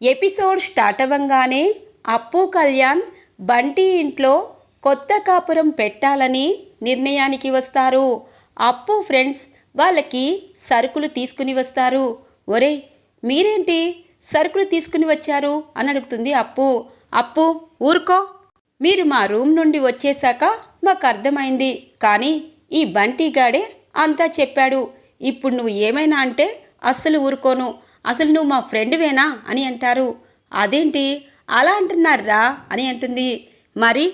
Episode start అవ్వంగానే అప్పు కళ్యాణ్ బంటి ఇంట్లో కొత్త కాపురం పెట్టాలని నిర్ణయానికి వస్తారు. అప్పు ఫ్రెండ్స్ వాళ్ళకి సరుకులు తీసుకుని వస్తారు. ఒరే మీరేంటి సరుకులు తీసుకుని వచ్చారు అని అడుగుతుంది అప్పు. అప్పు ఊరుకో. మీరు మా రూమ్ నుండి వచ్చేశాక మాకు అర్థమైంది. కానీ ఈ బంటిగాడే అంతా చెప్పాడు. ఇప్పుడు నువ్వు ఏమైనా అంటే అస్సలు ఊరుకోను. అసలు నువ్వు మా ఫ్రెండ్వేనా? అని అంటారు. అదేంటి? అలా అంటున్నారా? అని అంటుంది. మరి?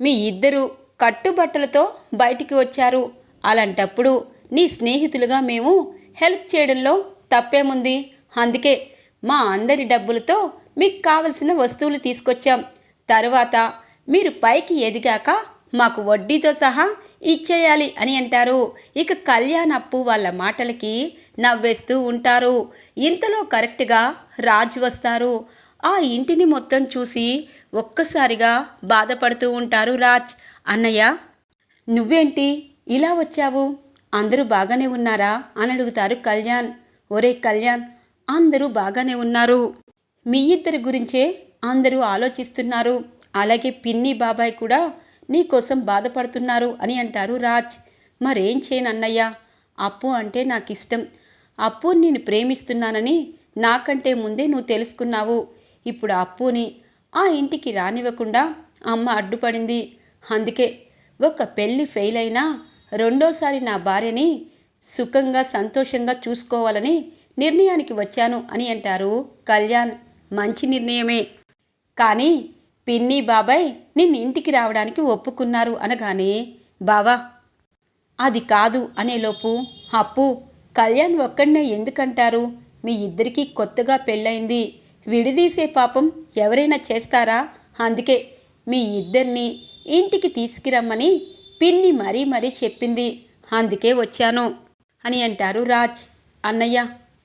మీ ఇద్దరు కట్టుబట్టలతో బయటికి వచ్చారు. అలాంటప్పుడు నీ స్నేహితులుగా మేము హెల్ప్ చేయడంలో తప్పేముంది? అందుకే మా అందరి డబ్బులతో మీకు కావలసిన వస్తువులు తీసుకొచ్చాం. తరువాత మీరు పైకి ఎదిగాక మాకు వడ్డీతో సహా ఇచ్చేయాలి అని అంటారు. ఇక కళ్యాణ్ అప్పు వాళ్ళ మాటలకి నవ్వేస్తూ ఉంటారు. ఇంతలో కరెక్ట్గా రాజు వస్తారు. ఆ ఇంటిని మొత్తం చూసి ఒక్కసారిగా బాధపడుతూ ఉంటారు రాజ్. అన్నయ్య నువ్వేంటి ఇలా వచ్చావు? అందరూ బాగానే ఉన్నారా? అని అడుగుతారు కళ్యాణ్. ఒరే కళ్యాణ్ అందరూ బాగానే ఉన్నారు. మీ ఇద్దరి గురించే అందరూ ఆలోచిస్తున్నారు. అలాగే పిన్ని బాబాయ్ కూడా నీకోసం బాధపడుతున్నారు అని అంటారు రాజ్. మరేం చేయను అన్నయ్య అప్పు అంటే నాకు ఇష్టం అప్పుని నేను ప్రేమిస్తున్నానని నాకంటే ముందే నువ్వు తెలుసుకున్నావు. ఇప్పుడు అప్పుని ఆ ఇంటికి రానివ్వకుండా అమ్మ అడ్డుపడింది. అందుకే ఒక పెళ్ళి ఫెయిల్ అయినా రెండోసారి నా భార్యని సుఖంగా సంతోషంగా చూసుకోవాలని నిర్ణయానికి వచ్చాను అని అంటారు కళ్యాణ్. మంచి నిర్ణయమే. కానీ పిన్ని బాబాయ్ నిన్న ఇంటికి రావడానికి ఒప్పుకున్నారు అనగానే బావా అది కాదు అనేలోపు అప్పు కళ్యాణ్ ఒక్కడనే ఎందుకంటారు? మీ ఇద్దరికీ కొత్తగా పెళ్ళయింది. విడిదీసే పాపం ఎవరైనా చేస్తారా? అందుకే మీ ఇద్దరిని ఇంటికి తీసుకురమ్మని పిన్ని మరీ మరీ చెప్పింది. అందుకే వచ్చాను అని అంటారు రాజ్. అన్నయ్య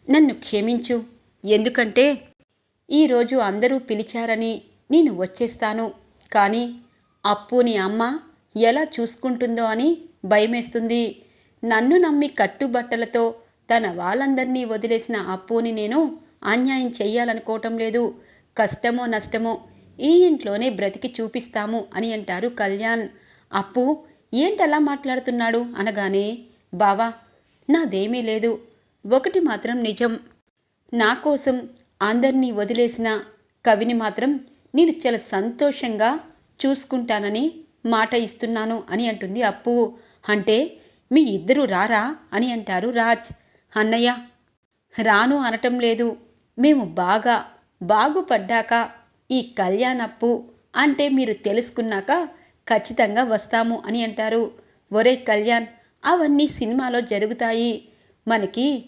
నన్ను క్షమించు. ఎందుకంటే ఈరోజు అందరూ పిలిచారని నేను వచ్చేస్తాను. కానీ అప్పుని అమ్మ ఎలా చూసుకుంటుందో అని భయమేస్తుంది. నన్ను నమ్మి కట్టుబట్టలతో తన వాళ్ళందరినీ వదిలేసిన అప్పుని నేను అన్యాయం చెయ్యాలనుకోవటం లేదు. కష్టమో నష్టమో ఈ ఇంట్లోనే బ్రతికి చూపిస్తాము అని అంటారు కళ్యాణ్. అప్పు ఏంటలా మాట్లాడుతున్నాడు అనగానే బావా నాదేమీ లేదు. ఒకటి మాత్రం నిజం. నా కోసం అందరినీ వదిలేసిన కవిని మాత్రం నేను చాలా సంతోషంగా చూసుకుంటానని మాట ఇస్తున్నాను అని అంటుంది అప్పు. అంటే మీ ఇద్దరు రారా? అని అంటారు రాజ్. అన్నయ్య రాను అనటం లేదు. మేము బాగా బాగుపడ్డాక ఈ కళ్యాణప్పు అంటే మీరు తెలుసుకున్నాక ఖచ్చితంగా వస్తాము అని అంటారు. ఒరే కళ్యాణ్ అవన్నీ సినిమాలో జరుగుతాయి. మనకి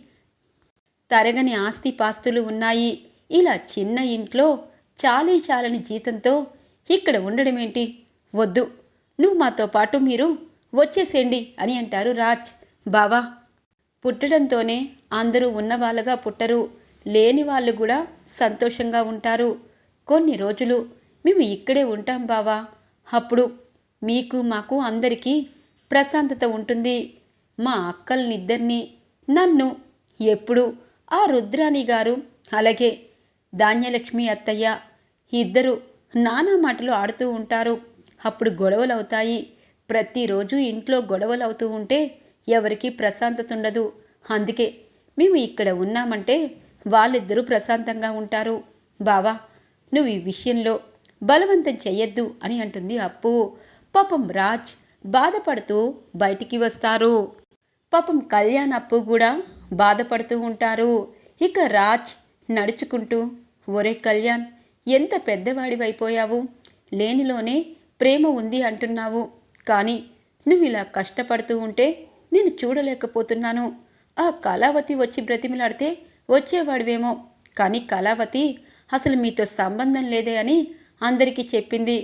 తరగని ఆస్తిపాస్తులు ఉన్నాయి. ఇలా చిన్న ఇంట్లో చాలీ చాలని జీతంతో ఇక్కడ ఉండడమేంటి? వద్దు. నువ్వు మాతో పాటు మీరు వచ్చేసేయండి అని అంటారు రాజ్. బావా పుట్టడంతోనే అందరూ ఉన్నవాళ్ళగా పుట్టరు. లేని వాళ్ళు కూడా సంతోషంగా ఉంటారు. కొన్ని రోజులు మేము ఇక్కడే ఉంటాం బావా. అప్పుడు మీకు మాకు అందరికీ ప్రశాంతత ఉంటుంది. మా అక్కల్నిద్దరినీ నన్ను ఎప్పుడు ఆ రుద్రాణి గారు అలాగే ధాన్యలక్ష్మి అత్తయ్య ఇద్దరు నానా మాటలు ఆడుతూ ఉంటారు. అప్పుడు గొడవలు అవుతాయి ప్రతిరోజు ఇంట్లో గొడవలు అవుతూ ఉంటే ఎవరికి ప్రశాంతత ఉండదు అందుకే మేము ఇక్కడ ఉన్నామంటే వాళ్ళిద్దరూ ప్రశాంతంగా ఉంటారు. బావా నువ్వు ఈ విషయంలో బలవంతం చెయ్యొద్దు అని అంటుంది అప్పు. పాపం రాజ్ బాధపడుతూ బయటికి వస్తారు. పాపం కళ్యాణ్ అప్పు కూడా బాధపడుతూ ఉంటారు. ఇక రాజ్ నడుచుకుంటూ ఒరే కళ్యాణ్ ఎంత పెద్దవాడివైపోయావు? లేనిలోనే ప్రేమ ఉంది అంటున్నావు. కానీ నువ్వు ఇలా కష్టపడుతూ ఉంటే నేను చూడలేకపోతున్నాను. ఆ కళావతి వచ్చి బ్రతిమలాడితే వచ్చేవాడివేమో. కానీ కళావతి అసలు మీతో సంబంధం లేదే అని అందరికీ చెప్పింది.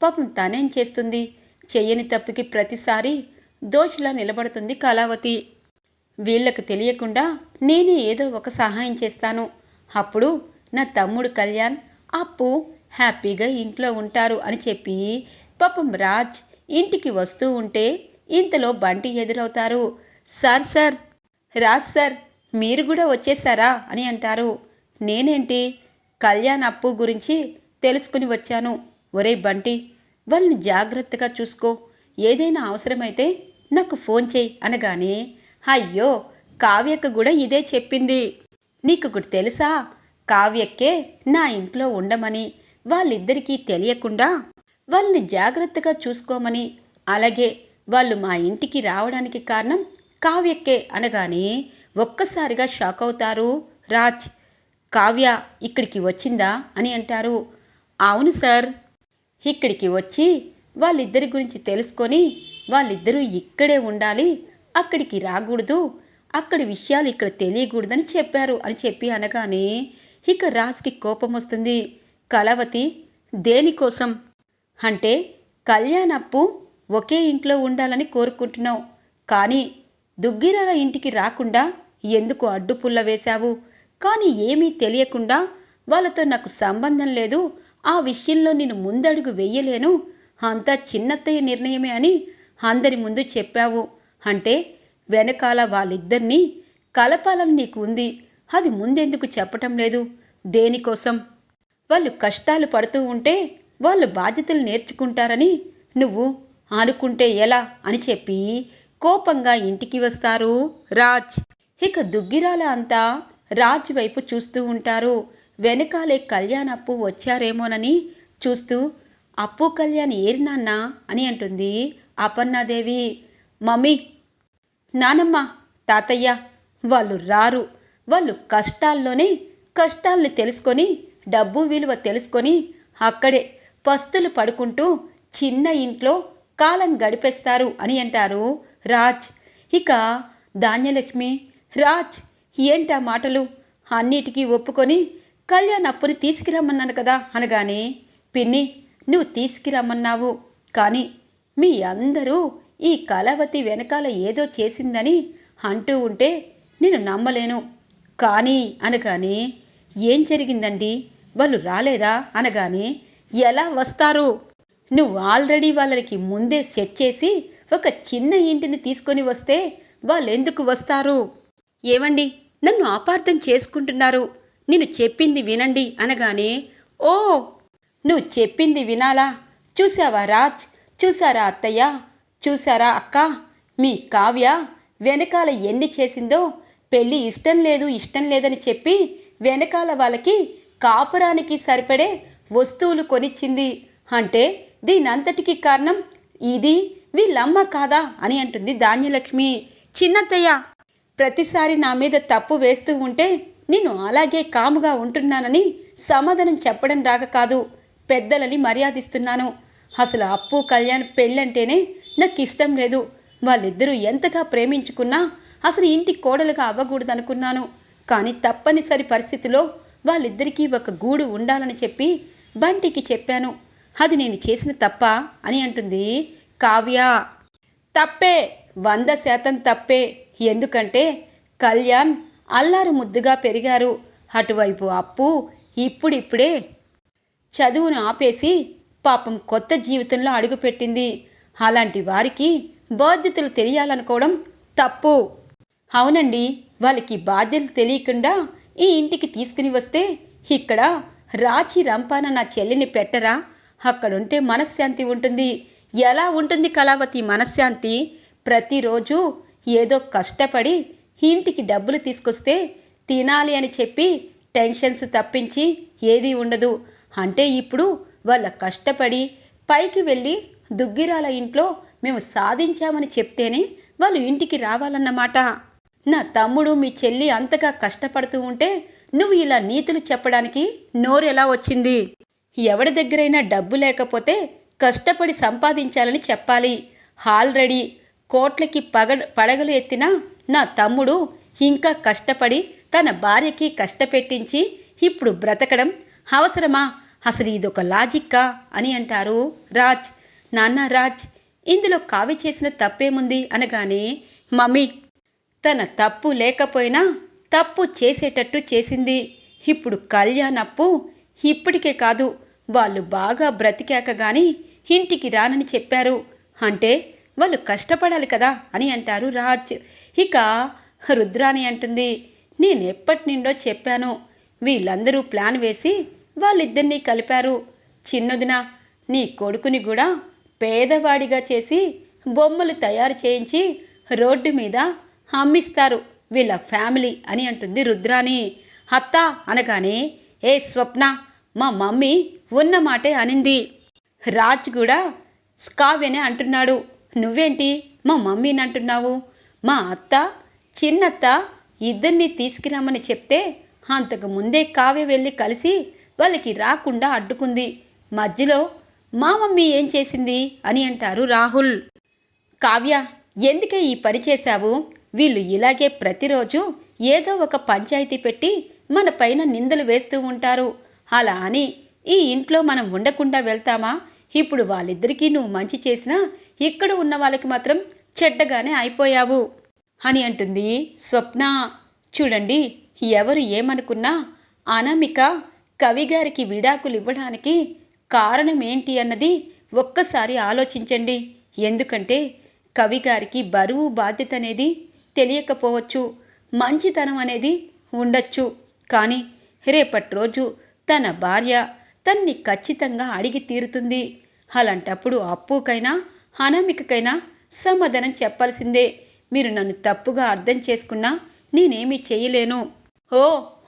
పాపం తనేం చేస్తుంది? చెయ్యని తప్పుకి ప్రతిసారి దోషిలా నిలబడుతుంది కళావతి. వీళ్ళకు తెలియకుండా నేనే ఏదో ఒక సహాయం చేస్తాను. అప్పుడు నా తమ్ముడు కళ్యాణ్ అప్పు హ్యాపీగా ఇంట్లో ఉంటారు అని చెప్పి పాపం రాజ్ ఇంటికి వస్తూ ఉంటే ఇంతలో బంటి ఎదురవుతారు. సార్ సార్ రాజ్ సార్ మీరు కూడా వచ్చేసారా? అని అంటారు. నేనేంటి? కళ్యాణ్ అప్పు గురించి తెలుసుకుని వచ్చాను. ఒరే బంటి వాళ్ళని జాగ్రత్తగా చూసుకో. ఏదైనా అవసరమైతే నాకు ఫోన్ చేయి అనగానే అయ్యో కావ్యకు కూడా ఇదే చెప్పింది. నీకు ఒకటి తెలుసా? కావ్యక్కే నా ఇంట్లో ఉండమని వాళ్ళిద్దరికీ తెలియకుండా వాళ్ళని జాగ్రత్తగా చూసుకోమని అలాగే వాళ్ళు మా ఇంటికి రావడానికి కారణం కావ్యక్కే అనగానే ఒక్కసారిగా షాక్ అవుతారు. రాజ్ కావ్య ఇక్కడికి వచ్చిందా అని అంటారు. అవును సార్ ఇక్కడికి వచ్చి వాళ్ళిద్దరి గురించి తెలుసుకొని వాళ్ళిద్దరూ ఇక్కడే ఉండాలి అక్కడికి రాకూడదు అక్కడి విషయాలు ఇక్కడ తెలియకూడదని చెప్పారు అని చెప్పి అనగానే ఇక రాజ్కి కోపం వస్తుంది. కలవతి దేనికోసం అంటే కళ్యాణప్పు ఒకే ఇంట్లో ఉండాలని కోరుకుంటున్నావు. కానీ దుగ్గిరాల ఇంటికి రాకుండా ఎందుకు అడ్డుపుల్ల వేశావు? కానీ ఏమీ తెలియకుండా వాళ్ళతో నాకు సంబంధం లేదు. ఆ విషయంలో నేను ముందడుగు వెయ్యలేను అంతా చిన్నత్తయ్య నిర్ణయమే అని అందరి ముందు చెప్పావు. అంటే వెనకాల వాళ్ళిద్దరినీ కలపాలని నీకు ఉంది. అది ముందెందుకు చెప్పటం లేదు? దేనికోసం? వాళ్ళు కష్టాలు పడుతూ ఉంటే వాళ్ళు బాధ్యతలు నేర్చుకుంటారని నువ్వు అనుకుంటే ఎలా అని చెప్పి కోపంగా ఇంటికి వస్తారు. రాజ్. ఇక దుగ్గిరాల అంతా రాజ్ వైపు చూస్తూ ఉంటారు. వెనకాలే కళ్యాణ్ అప్పు వచ్చారేమోనని చూస్తూ అప్పు కళ్యాణ్ ఏరినాన్నా? అని అంటుంది అపర్ణాదేవి. మమ్మీ. నానమ్మ. తాతయ్య. వాళ్ళు రారు. వాళ్ళు కష్టాల్లోనే కష్టాల్ని తెలుసుకొని డబ్బు విలువ తెలుసుకొని అక్కడే పస్తులు పడుకుంటూ చిన్న ఇంట్లో కాలం గడిపేస్తారు అని అంటారు రాజ్. ఇక ధాన్యలక్ష్మి రాజ్ ఏంటా మాటలు? అన్నిటికీ ఒప్పుకొని కళ్యాణ్ అప్పుని తీసుకురమ్మన్నాను కదా అనగానే పిన్ని నువ్వు తీసుకురమ్మన్నావు. కానీ మీ అందరూ ఈ కళావతి వెనకాల ఏదో చేసిందని అంటూ ఉంటే నేను నమ్మలేను. కానీ అనగానే ఏం జరిగిందండి? వాళ్ళు రాలేదా? అనగానే ఎలా వస్తారు? నువ్వు ఆల్రెడీ వాళ్ళకి ముందే సెట్ చేసి ఒక చిన్న ఇంటిని తీసుకొని వస్తే వాళ్ళెందుకు వస్తారు? ఏవండి? నన్ను అపార్థం చేసుకుంటున్నారు. నేను చెప్పింది వినండి అనగానే ఓ! నువ్వు చెప్పింది వినాలా? చూసావా రాజ్? చూసారా అత్తయ్య? చూసారా అక్క? మీ కావ్య వెనకాల ఎన్ని చేసిందో పెళ్ళి ఇష్టం లేదు ఇష్టం లేదని చెప్పి వెనకాల వాళ్ళకి కాపురానికి సరిపడే వస్తువులు కొనిచ్చింది అంటే దీనంతటికి కారణం ఇది వీళ్ళమ్మ కాదా అని అంటుంది ధాన్యలక్ష్మి. చిన్నత్తయ్య ప్రతిసారి నా మీద తప్పు వేస్తూ ఉంటే నేను అలాగే కాముగా ఉంటున్నానని సమాధానం చెప్పడం రాక కాదు. పెద్దలని మర్యాదిస్తున్నాను. అసలు అప్పు కళ్యాణ్ పెళ్ళంటేనే నాకు ఇష్టం లేదు. వాళ్ళిద్దరూ ఎంతగా ప్రేమించుకున్నా అసలు ఇంటి కోడలుగా అవ్వకూడదనుకున్నాను. కానీ తప్పనిసరి పరిస్థితిలో వాళ్ళిద్దరికీ ఒక గూడు ఉండాలని చెప్పి బంటికి చెప్పాను. అది నేను చేసిన తప్ప అని అంటుంది కావ్య. తప్పే వంద శాతం తప్పే. ఎందుకంటే కళ్యాణ్ అల్లారు ముద్దుగా పెరిగారు. అటువైపు అప్పు ఇప్పుడిప్పుడే చదువును ఆపేసి పాపం కొత్త జీవితంలో అడుగుపెట్టింది. అలాంటి వారికి బాధ్యతలు తెలియాలనుకోవడం తప్పు. అవునండి వాళ్ళకి బాధ్యతలు తెలియకుండా ఈ ఇంటికి తీసుకుని వస్తే ఇక్కడ రాచి రంపాన నా చెల్లిని పెట్టరా? అక్కడుంటే మనశ్శాంతి ఉంటుంది. ఎలా ఉంటుంది కళావతి మనశ్శాంతి? ప్రతిరోజు ఏదో కష్టపడి ఇంటికి డబ్బులు తీసుకొస్తే తినాలి అని చెప్పి టెన్షన్స్ తప్పించి ఏదీ ఉండదు. అంటే ఇప్పుడు వాళ్ళ కష్టపడి పైకి వెళ్ళి దుగ్గిరాల ఇంట్లో మేము సాధించామని చెప్తేనే వాళ్ళు ఇంటికి రావాలన్నమాట. నా తమ్ముడు మీ చెల్లి అంతగా కష్టపడుతూ ఉంటే నువ్వు ఇలా నీతులు చెప్పడానికి నోరెలా వచ్చింది? ఎవడి దగ్గరైనా డబ్బు లేకపోతే కష్టపడి సంపాదించాలని చెప్పాలి. ఆల్రెడీ కోట్లకి పగ పడగలు ఎత్తిన నా తమ్ముడు ఇంకా కష్టపడి తన భార్యకి కష్టపెట్టించి ఇప్పుడు బ్రతకడం అవసరమా? అసలు ఇదొక లాజిక్కా అని అంటారు రాజ్. నాన్న రాజ్ ఇందులో కావి చేసిన తప్పేముంది అనగానే మమ్మీ తన తప్పు లేకపోయినా తప్పు చేసేటట్టు చేసింది. ఇప్పుడు కళ్యాణ్ అప్పు ఇప్పటికే కాదు వాళ్ళు బాగా బ్రతికాక గాని ఇంటికి రానని చెప్పారు. అంటే వాళ్ళు కష్టపడాలి కదా అని అంటారు రాజ్. ఇక రుద్రాని అంటుంది నేనెప్పటి నుండో చెప్పాను. వీళ్ళందరూ ప్లాన్ వేసి వాళ్ళిద్దరినీ కలిపారు. చిన్నదిన నీ కొడుకుని కూడా పేదవాడిగా చేసి బొమ్మలు తయారు చేయించి రోడ్డు మీద అమ్మిస్తారు. వీళ్ళ ఫ్యామిలీ అని అంటుంది రుద్రాని అత్త అనగానే ఏ స్వప్న మా మమ్మీ ఉన్న మాటే అనింది. రాజ్ కూడా స్కావ్యనే అంటున్నాడు. నువ్వేంటి? మా మమ్మీని అంటున్నావు. మా అత్త చిన్నత్త ఇద్దరిని తీసుకురామని చెప్తే అంతకు ముందే కావ్య వెళ్ళి కలిసి వాళ్ళకి రాకుండా అడ్డుకుంది. మధ్యలో మా మమ్మీ ఏం చేసింది? అని అంటారు రాహుల్. కావ్య ఎందుకే ఈ పని చేశావు? వీళ్ళు ఇలాగే ప్రతిరోజు ఏదో ఒక పంచాయతీ పెట్టి మన పైన నిందలు వేస్తూ ఉంటారు. అలా అని ఈ ఇంట్లో మనం ఉండకుండా వెళ్తామా? ఇప్పుడు వాళ్ళిద్దరికీ నువ్వు మంచి చేసినా ఇక్కడ ఉన్న వాళ్ళకి మాత్రం చెడ్డగానే అయిపోయావు అని అంటుంది స్వప్న. చూడండి ఎవరు ఏమనుకున్నా అనామిక కవిగారికి విడాకులు ఇవ్వడానికి కారణం ఏంటి అన్నది ఒక్కసారి ఆలోచించండి. ఎందుకంటే కవిగారికి బరువు బాధ్యత అనేది తెలియకపోవచ్చు. మంచితనం అనేది ఉండొచ్చు. కానీ రేపటి రోజు తన భార్య తన్ని ఖచ్చితంగా అడిగి తీరుతుంది. అలాంటప్పుడు అప్పుకైనా అనామికకైనా సమాధానం చెప్పాల్సిందే. మీరు నన్ను తప్పుగా అర్థం చేసుకున్నా నేనేమీ చేయలేను. ఓ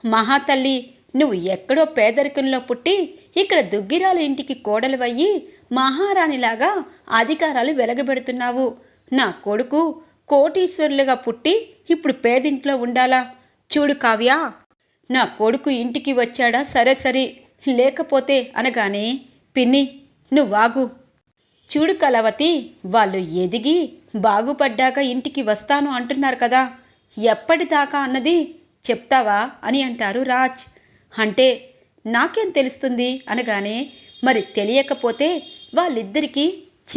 మహాతల్లి నువ్వు ఎక్కడో పేదరికంలో పుట్టి ఇక్కడ దుగ్గిరాల ఇంటికి కోడలువయ్యి మహారాణిలాగా అధికారాలు వెలగబెడుతున్నావు. నా కొడుకు కోటీశ్వరులుగా పుట్టి ఇప్పుడు పేదింట్లో ఉండాలా? చూడు కావ్య నా కొడుకు ఇంటికి వచ్చాడా? సరే సరే. లేకపోతే అనగానే పిన్ని నువ్వాగు చూడు కలవతి వాళ్ళు ఎదిగి బాగుపడ్డాక ఇంటికి వస్తాను అంటున్నారు కదా. ఎప్పటిదాకా అన్నది చెప్తావా అని అంటారు రాజ్. అంటే నాకేం తెలుస్తుంది? అనగానే మరి తెలియకపోతే వాళ్ళిద్దరికీ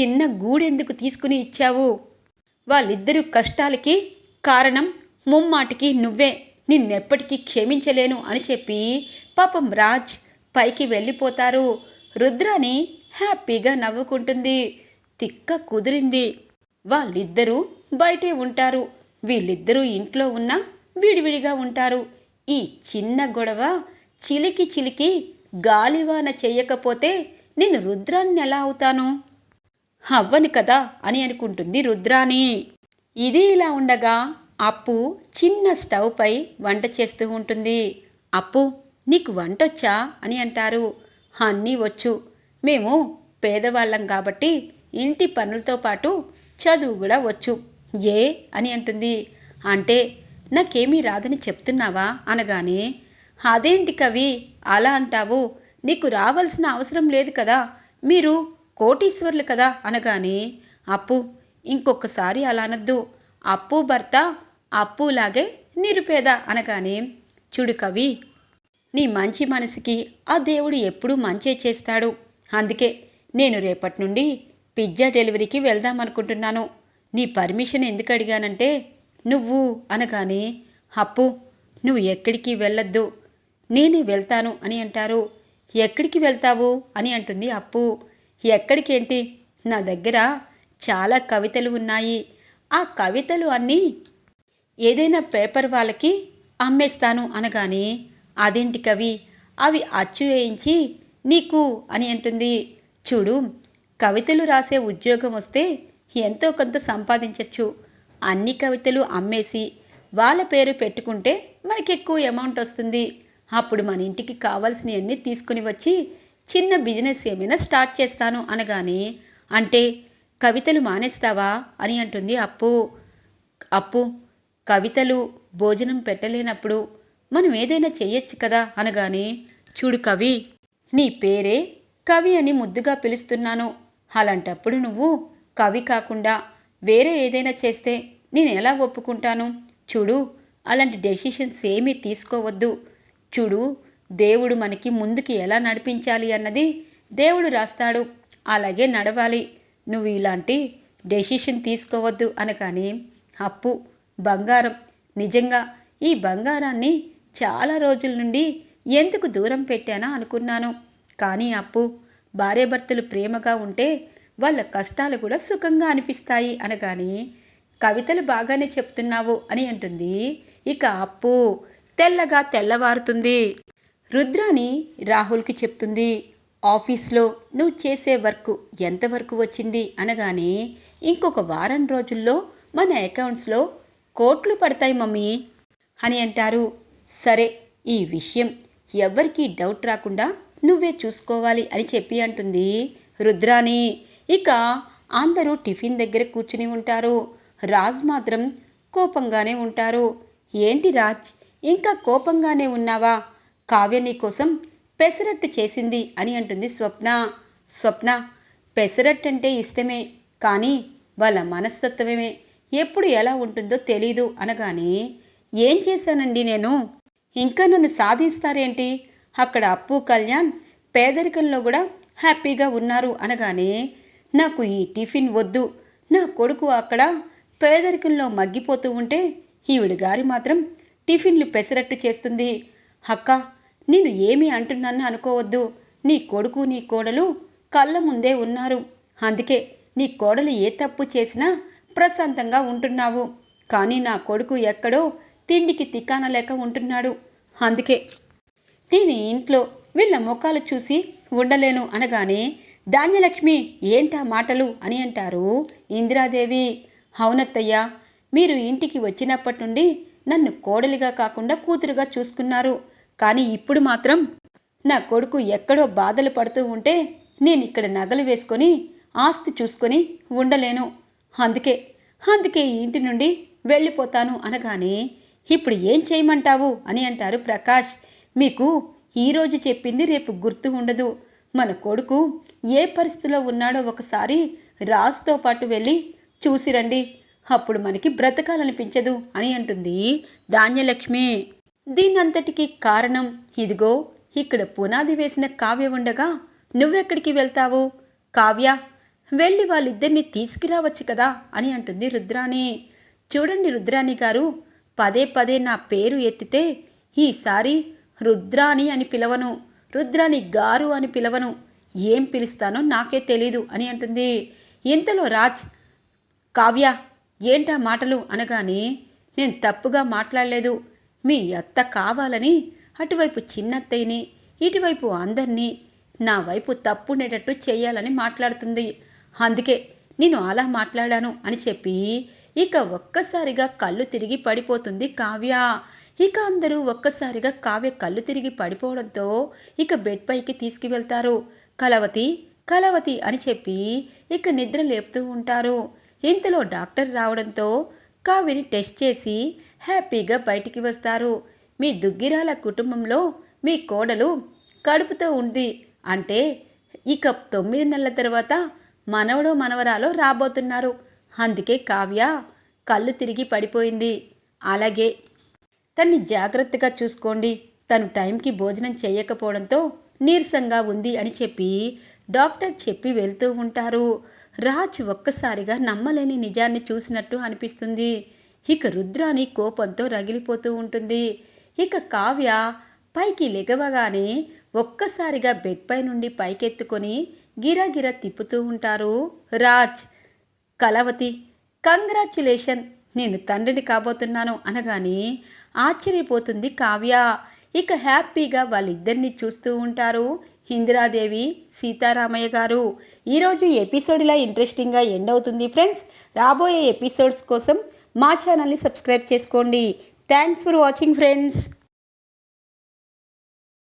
చిన్న గూడెందుకు తీసుకుని ఇచ్చావు? వాళ్ళిద్దరు కష్టాలకి కారణం ముమ్మాటికి నువ్వే. నిన్నెప్పటికీ క్షమించలేను అని చెప్పి పాపం రాజ్ పైకి వెళ్ళిపోతారు. రుద్రాని హ్యాపీగా నవ్వుకుంటుంది. తిక్క కుదిరింది. వాళ్ళిద్దరూ బయటే ఉంటారు. వీళ్ళిద్దరూ ఇంట్లో ఉన్న విడివిడిగా ఉంటారు. ఈ చిన్న గొడవ చిలికి చిలికి గాలివాన చేయకపోతే నేను రుద్రాన్ని ఎలా అవుతాను? అవ్వను కదా అని అనుకుంటుంది రుద్రాని ఇది ఇలా ఉండగా అప్పు చిన్న స్టవ్ పై వంట చేస్తూ ఉంటుంది. అప్పు నీకు వంటొచ్చా? అని అంటారు. అన్నీ వచ్చు. మేము పేదవాళ్ళం కాబట్టి ఇంటి పనులతో పాటు చదువు కూడా వచ్చు. ఏ? అని అంటుంది. అంటే నాకేమీ రాదని చెప్తున్నావా? అనగానే అదేంటి కవి? అలా అంటావు. నీకు రావాల్సిన అవసరం లేదు కదా. మీరు కోటీశ్వర్లు కదా అనగానే అప్పు ఇంకొకసారి అలా అనద్దు. అప్పు భర్త అప్పులాగే నిరుపేద అనగానే చూడు కవి నీ మంచి మనసుకి ఆ దేవుడు ఎప్పుడూ మంచే చేస్తాడు. అందుకే నేను రేపటి నుండి పిజ్జా డెలివరీకి వెళ్దాం అనుకుంటున్నాను. నీ పర్మిషన్ ఎందుకు అడిగానంటే నువ్వు అనగానే అప్పు నువ్వు ఎక్కడికి వెళ్ళొద్దు. నేనే వెళ్తాను అని అంటారు. ఎక్కడికి వెళ్తావు అని అంటుంది అప్పు. ఎక్కడికేంటి? నా దగ్గర చాలా కవితలు ఉన్నాయి. ఆ కవితలు అన్నీ ఏదైనా పేపర్ వాళ్ళకి అమ్మేస్తాను అనగానే అదేంటి కవి? అవి అచ్చు వేయించి నీకు అని అంటుంది. చూడు కవితలు రాసే ఉద్యోగం వస్తే ఎంతో కొంత సంపాదించవచ్చు అన్ని కవితలు అమ్మేసి వాళ్ళ పేరు పెట్టుకుంటే మనకి ఎక్కువ అమౌంట్ వస్తుంది. అప్పుడు మన ఇంటికి కావాల్సినవన్నీ తీసుకుని వచ్చి చిన్న బిజినెస్ ఏమైనా స్టార్ట్ చేస్తాను అనగానే అంటే కవితలు మానేస్తావా? అని అంటుంది అప్పు. అప్పు కవితలు భోజనం పెట్టలేనప్పుడు మనం ఏదైనా చెయ్యొచ్చు కదా? అనగానే చూడు కవి నీ పేరే కవి అని ముద్దుగా పిలుస్తున్నాను. అలాంటప్పుడు నువ్వు కవి కాకుండా వేరే ఏదైనా చేస్తే నేను ఎలా ఒప్పుకుంటాను? చూడు అలాంటి డెసిషన్స్ ఏమీ తీసుకోవద్దు. చూడు దేవుడు మనకి ముందుకి ఎలా నడిపించాలి అన్నది దేవుడు రాస్తాడు. అలాగే నడవాలి. నువ్వు ఇలాంటి డెసిషన్ తీసుకోవద్దు అనగానే అప్పు బంగారం. నిజంగా ఈ బంగారాన్ని చాలా రోజుల నుండి ఎందుకు దూరం పెట్టానా అనుకున్నాను. కానీ అప్పు భార్యాభర్తలు ప్రేమగా ఉంటే వాళ్ళ కష్టాలు కూడా సుఖంగా అనిపిస్తాయి అనగాని కవితలు బాగానే చెప్తున్నావు అని అంటుంది. ఇక అప్పు తెల్లగా తెల్లవారుతుంది. రుద్రాని రాహుల్కి చెప్తుంది ఆఫీస్లో నువ్వు చేసే వర్క్ ఎంతవరకు వచ్చింది? అనగానే ఇంకొక వారం రోజుల్లో మన అకౌంట్స్లో కోట్లు పడతాయి మమ్మీ అని అంటారు. సరే ఈ విషయం ఎవ్వరికీ డౌట్ రాకుండా నువ్వే చూసుకోవాలి అని చెప్పి అంటుంది రుద్రాని ఇక అందరూ టిఫిన్ దగ్గర కూర్చుని ఉంటారు. రాజ్ మాత్రం కోపంగానే ఉంటారు. ఏంటి రాజ్ ఇంకా కోపంగానే ఉన్నావా? కావ్య నీ కోసం పెసరట్టు చేసింది అని అంటుంది స్వప్న. స్వప్న పెసరట్టు అంటే ఇష్టమే కానీ వాళ్ళ మనస్తత్వమే. ఎప్పుడు ఎలా ఉంటుందో తెలీదు అనగానే ఏం చేశానండి నేను? ఇంకా నన్ను సాధిస్తారేంటి? అక్కడ అప్పు కళ్యాణ్ పేదరికంలో కూడా హ్యాపీగా ఉన్నారు అనగానే నాకు ఈ టిఫిన్ వద్దు. నా కొడుకు అక్కడ పేదరికంలో మగ్గిపోతూ ఉంటే ఈవిడ గారి మాత్రం టిఫిన్లు పెసరట్టు చేస్తుంది. అక్క నేను ఏమి అంటున్నాను అనుకోవద్దు. నీ కొడుకు నీ కోడలు కళ్ళ ముందే ఉన్నారు. అందుకే నీ కోడలు ఏ తప్పు చేసినా ప్రశాంతంగా ఉంటున్నావు. కానీ నా కొడుకు ఎక్కడో తిండికి తికాన లేక ఉంటున్నాడు. అందుకే నేను ఇంట్లో వీళ్ళ ముఖాలు చూసి ఉండలేను అనగానే ధాన్యలక్ష్మి ఏంటా మాటలు అని అంటారు ఇందిరాదేవి. అవునత్తయ్య మీరు ఇంటికి వచ్చినప్పటి నుండి నన్ను కోడలిగా కాకుండా కూతురుగా చూసుకున్నారు. కానీ ఇప్పుడు మాత్రం నా కొడుకు ఎక్కడో బాధలు పడుతూ ఉంటే నేను ఇక్కడ నగలు వేసుకొని ఆస్తి చూసుకొని ఉండలేను. అందుకే అందుకే ఇంటి నుండి వెళ్ళిపోతాను అనగానే ఇప్పుడు ఏం చేయమంటావు అని అంటారు ప్రకాష్. మీకు ఈరోజు చెప్పింది రేపు గుర్తు ఉండదు. మన కొడుకు ఏ పరిస్థితిలో ఉన్నాడో ఒకసారి రాజుతో పాటు వెళ్ళి చూసిరండి. అప్పుడు మనకి బ్రతకాలనిపించదు అని అంటుంది ధాన్యలక్ష్మి. దీనంతటికి కారణం ఇదిగో ఇక్కడ పునాది వేసిన కావ్య ఉండగా నువ్వెక్కడికి వెళ్తావు? కావ్య వెళ్ళి వాళ్ళిద్దరిని తీసుకురావచ్చు కదా అని అంటుంది రుద్రాణి. చూడండి రుద్రాణి గారు పదే పదే నా పేరు ఎత్తితే ఈసారి రుద్రాణి అని పిలవను రుద్రాణి గారు అని పిలవను. ఏం పిలుస్తానో నాకే తెలీదు అని అంటుంది. ఇంతలో రాజ్ కావ్య ఏంటా మాటలు? అనగానే నేను తప్పుగా మాట్లాడలేదు. మీ అత్త కావాలని అటువైపు చిన్నత్తయ్యని ఇటువైపు అందరినీ నా వైపు తప్పుండేటట్టు చేయాలని మాట్లాడుతుంది. అందుకే నేను అలా మాట్లాడాను అని చెప్పి ఇక ఒక్కసారిగా కళ్ళు తిరిగి పడిపోతుంది కావ్య. ఇక అందరూ ఒక్కసారిగా కావ్య కళ్ళు తిరిగి పడిపోవడంతో ఇక బెడ్ పైకి తీసుకువెళ్తారు. కలవతి కలవతి అని చెప్పి ఇక నిద్ర లేపుతూ ఉంటారు. ఇంతలో డాక్టర్ రావడంతో కావ్యని టెస్ట్ చేసి హ్యాపీగా బయటికి వస్తారు. మీ దుగ్గిరాల కుటుంబంలో మీ కోడలు కడుపుతో ఉంది అంటే ఇక తొమ్మిది నెలల తర్వాత మనవడో మనవరాలో రాబోతున్నారు. అందుకే కావ్య కళ్ళు తిరిగి పడిపోయింది. అలాగే తన్ని జాగ్రత్తగా చూసుకోండి. తను టైంకి భోజనం చేయకపోవడంతో నీరసంగా ఉంది అని చెప్పి డాక్టర్ చెప్పి వెళ్తూ ఉంటారు. రాజ్ ఒక్కసారిగా నమ్మలేని నిజాన్ని చూసినట్టు అనిపిస్తుంది. ఇక రుద్రాని కోపంతో రగిలిపోతూ ఉంటుంది. ఇక కావ్య పైకి లెగవగానే ఒక్కసారిగా బెడ్ పై నుండి పైకెత్తుకొని గిరగిర తిప్పుతూ ఉంటారు. రాజ్ కలవతి కంగ్రాచ్యులేషన్ నేను తండ్రిని కాబోతున్నాను అనగానే ఆశ్చర్యపోతుంది కావ్య. ఇక హ్యాపీగా వాళ్ళిద్దరిని చూస్తూ ఉంటారు. ఇందిరాదేవి సీతారామయ్య గారు. ఈరోజు ఎపిసోడ్ ఇలా ఇంట్రెస్టింగ్గా ఎండ్ అవుతుంది ఫ్రెండ్స్. రాబోయే ఎపిసోడ్స్ కోసం మా ఛానల్ని సబ్స్క్రైబ్ చేసుకోండి. Thanks for watching friends.